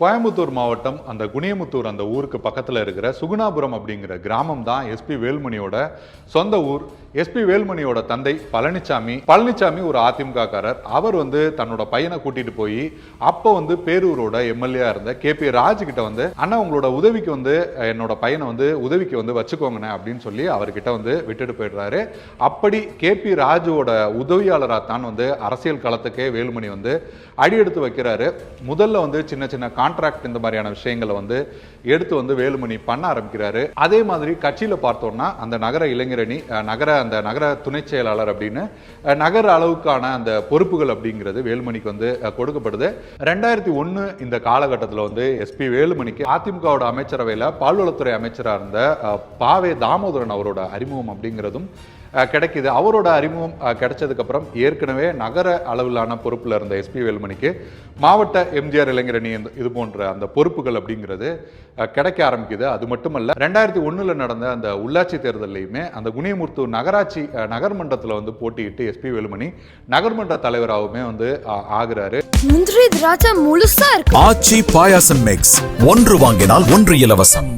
கோயம்புத்தூர் மாவட்டம் அந்த குனியமுத்தூர் அந்த ஊருக்கு பக்கத்தில் இருக்கிற சுகுணாபுரம் அப்படிங்கிற கிராமம் தான் எஸ்பி வேல்மணியோட சொந்த ஊர். எஸ்பி வேல்மணியோட தந்தை பழனிசாமி பழனிசாமி ஒரு அதிமுககாரர் அவர் வந்து தன்னோட பையனை கூட்டிட்டு போய் அப்போ வந்து பேரூரோட எம்எல்ஏ இருந்த கே பி ராஜ் கிட்ட வந்து அண்ணா உங்களோட உதவிக்கு வந்து என்னோட பையனை வந்து உதவிக்கு வந்து வச்சுக்கோங்கண்ணே அப்படின்னு சொல்லி அவர்கிட்ட வந்து விட்டுட்டு போயிடுறாரு. அப்படி கே பி ராஜுவோட உதவியாளராக தான் வந்து அரசியல் களத்துக்கே வேலுமணி வந்து அடியெடுத்து வைக்கிறாரு. முதல்ல வந்து சின்ன சின்ன கான்ட்ராக்ட் இந்த மாதிரியான விஷயங்களை வந்து எடுத்து வந்து வேலுமணி பண்ண ஆரம்பிக்கிறாரு. அதே மாதிரி கட்சியில பார்த்தோம்னா அந்த நகர இளைஞரணி நகர அந்த நகர துணை செயலாளர் அப்படின்னு நகர அளவுக்கான அந்த பொறுப்புகள் அப்படிங்கிறது வேலுமணிக்கு வந்து கொடுக்கப்படுது. ரெண்டாயிரத்தி ஒன்று இந்த காலகட்டத்தில் வந்து எஸ்பி வேலுமணிக்கு அதிமுகவோட அமைச்சரவையில் பால்வளத்துறை அமைச்சராக இருந்த பாவே தாமோதரன் அவரோட அறிமுகம் அப்படிங்கிறதும் கிடைக்கிது கிடைக்குது. அவரோட அறிமுகம் கிடைச்சதுக்கப்புறம் ஏற்கனவே நகர அளவிலான பொறுப்பில் இருந்த எஸ்பி வேலுமணிக்கு மாவட்ட எம்ஜிஆர் இளைஞரணி இது போன்ற அந்த பொறுப்புகள் அப்படிங்கிறது கிடைக்க ஆரம்பிக்குது. அது மட்டுமல்ல ரெண்டாயிரத்தி ஒண்ணுல நடந்த அந்த உள்ளாட்சி தேர்தல்லையுமே அந்த குனியமுத்தூர் நகராட்சி நகர்மன்றத்தில் வந்து போட்டியிட்டு எஸ்பி வேலுமணி நகர்மன்ற தலைவராகவுமே வந்து ஆகுறாரு. முந்திரி திராட்சை முழுசா இருக்கு. ஆச்சி பாயாசம் மிக்ஸ் ஒன்று வாங்கினால் ஒன்று இலவசம்.